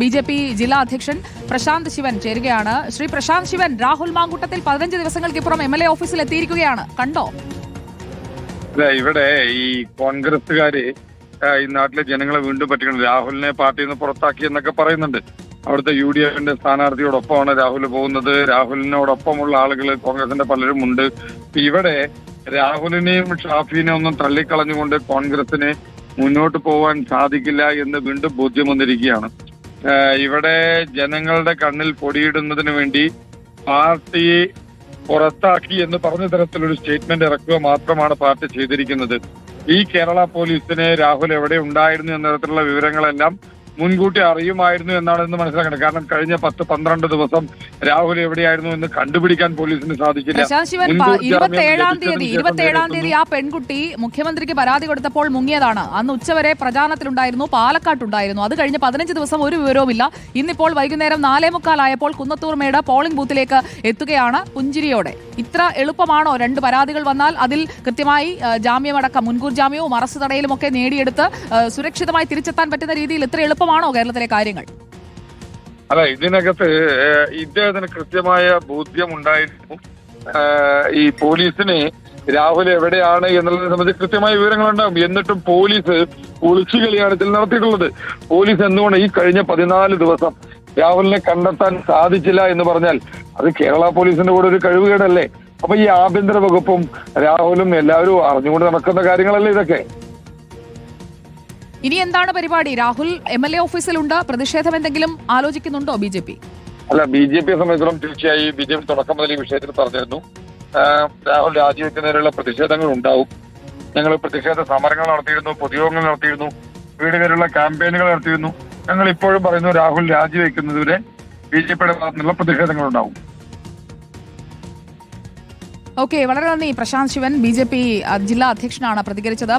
B J P ജില്ലാ അധ്യക്ഷൻ പ്രശാന്ത് ശിവൻ ചേരുകയാണ്. ശ്രീ പ്രശാന്ത് ശിവൻ രാഹുൽ മാങ്കൂട്ടത്തിൽ പതിനഞ്ച് ദിവസങ്ങൾക്കിപ്പുറം എം എൽ എ ഓഫീസിൽ എത്തിയിരിക്കുകയാണ്. കണ്ടോ? ഇവിടെ ഈ കോൺഗ്രസ്സുകാര് ഈ നാട്ടിലെ ജനങ്ങളെ വീണ്ടും പറ്റിക്കണം. രാഹുലിനെ പാർട്ടിയിൽ നിന്ന് പുറത്താക്കി എന്നൊക്കെ പറയുന്നുണ്ട്. അവിടുത്തെ യു ഡി എഫിന്റെ സ്ഥാനാർത്ഥിയോടൊപ്പമാണ് രാഹുൽ പോകുന്നത്. രാഹുലിനോടൊപ്പമുള്ള ആളുകൾ കോൺഗ്രസിന്റെ പലരും ഉണ്ട് ഇവിടെ രാഹുലിനെയും ഷാഫിനെയും ഒന്നും തള്ളിക്കളഞ്ഞുകൊണ്ട് കോൺഗ്രസിന് മുന്നോട്ട് പോവാൻ സാധിക്കില്ല എന്ന് വീണ്ടും ബോധ്യം വന്നിരിക്കുകയാണ്. ഇവിടെ ജനങ്ങളുടെ കണ്ണിൽ പൊടിയിടുന്നതിന് വേണ്ടി പാർട്ടി പുറത്താക്കി എന്ന് പറഞ്ഞ തരത്തിലൊരു സ്റ്റേറ്റ്മെന്റ് ഇറക്കുക മാത്രമാണ് പാർട്ടി ചെയ്തിരിക്കുന്നത്. ഈ കേരള പോലീസിന് രാഹുൽ എവിടെ ഉണ്ടായിരുന്നു എന്ന തരത്തിലുള്ള വിവരങ്ങളെല്ലാം മുൻകൂട്ടി അറിയുമായിരുന്നു എന്നാണ് ഇന്ന് മനസ്സിലാക്കേണ്ടത്. കാരണം കഴിഞ്ഞ പത്ത് പന്ത്രണ്ട് ദിവസം രാഹുൽ എവിടെയായിരുന്നു എന്ന് കണ്ടുപിടിക്കാൻ പോലീസിന് ജാമ്യം ഇരുപത്തേഴാം തീയതി ഇരുപത്തേഴാം തീയതി ആ പെൺകുട്ടി മുഖ്യമന്ത്രിക്ക് പരാതി കൊടുത്തപ്പോൾ മുങ്ങിയതാണ്. അന്ന് ഉച്ചവരെ പ്രചാരണത്തിലുണ്ടായിരുന്നു പാലക്കാട്ടുണ്ടായിരുന്നു. അത് കഴിഞ്ഞ് പതിനഞ്ച് ദിവസം ഒരു വിവരവുമില്ല. ഇന്നിപ്പോൾ വൈകുന്നേരം നാലേ മുക്കാലായപ്പോൾ കുന്നത്തൂർ മേട പോളിംഗ് ബൂത്തിലേക്ക് എത്തുകയാണ് പുഞ്ചിരിയോടെ. ഇത്ര എളുപ്പമാണോ? രണ്ട് പരാതികൾ വന്നാൽ അതിൽ കൃത്യമായി ജാമ്യമടക്കം മുൻകൂർ ജാമ്യവും അറസ്റ്റ് തടയലും ഒക്കെ നേടിയെടുത്ത് സുരക്ഷിതമായി തിരിച്ചെത്താൻ പറ്റുന്ന രീതിയിൽ ഇത്ര എളുപ്പമാണോ കേരളത്തിലെ കാര്യങ്ങൾ? അല്ല ഇതിനകത്ത് ഇദ്ദേഹത്തിന് കൃത്യമായ ബോധ്യം ഉണ്ടായിരുന്നു ഈ പോലീസിന് രാഹുൽ എവിടെയാണ് എന്നുള്ളതിനെ സംബന്ധിച്ച് കൃത്യമായ വിവരങ്ങളുണ്ടാകും. എന്നിട്ടും പോലീസ് ഒളിച്ചുകളിയാണ് ഇതിൽ നടത്തിയിട്ടുള്ളത്. പോലീസ് എന്തുകൊണ്ട് ഈ കഴിഞ്ഞ പതിനാല് ദിവസം രാഹുലിനെ കണ്ടെത്താൻ സാധിച്ചില്ല എന്ന് പറഞ്ഞാൽ അത് കേരള പോലീസിന്റെ കൂടെ ഒരു കഴിവുകേടല്ലേ? അപ്പൊ ഈ ആഭ്യന്തര വകുപ്പും രാഹുലും എല്ലാവരും അറിഞ്ഞുകൊണ്ട് നടക്കുന്ന കാര്യങ്ങളല്ലേ ഇതൊക്കെ? ഇനി എന്താണ് പരിപാടി? രാഹുൽ എം എൽ എ ഓഫീസിലുണ്ട്. പ്രതിഷേധം എന്തെങ്കിലും ആലോചിക്കുന്നുണ്ടോ ബി ജെ പി? അല്ല ബി ജെ പിയെ സംബന്ധിച്ചിടത്തോളം തീർച്ചയായും ബി ജെ പി തുടക്കം മുതൽ ഈ വിഷയത്തിൽ പറഞ്ഞിരുന്നു. രാഹുൽ രാജിവെക്കുന്നതിനുള്ള പ്രതിഷേധങ്ങൾ ഉണ്ടാവും. ഞങ്ങൾ പ്രതിഷേധ സമരങ്ങൾ നടത്തിയിരുന്നു പൊതുയോഗങ്ങൾ നടത്തിയിരുന്നു വീടുകളിലുള്ള ക്യാമ്പയിനുകൾ നടത്തിയിരുന്നു. ഞങ്ങൾ ഇപ്പോഴും പറയുന്നു രാഹുൽ രാജിവെക്കുന്നതുവരെ ബി ജെ പിയുടെ ഭാഗത്തു നിന്നുള്ള പ്രതിഷേധങ്ങൾ ഉണ്ടാവും. ഓക്കെ വളരെ നന്ദി. Prashanth Sivan B J P ജില്ലാ അധ്യക്ഷനാണ് പ്രതികരിച്ചത്.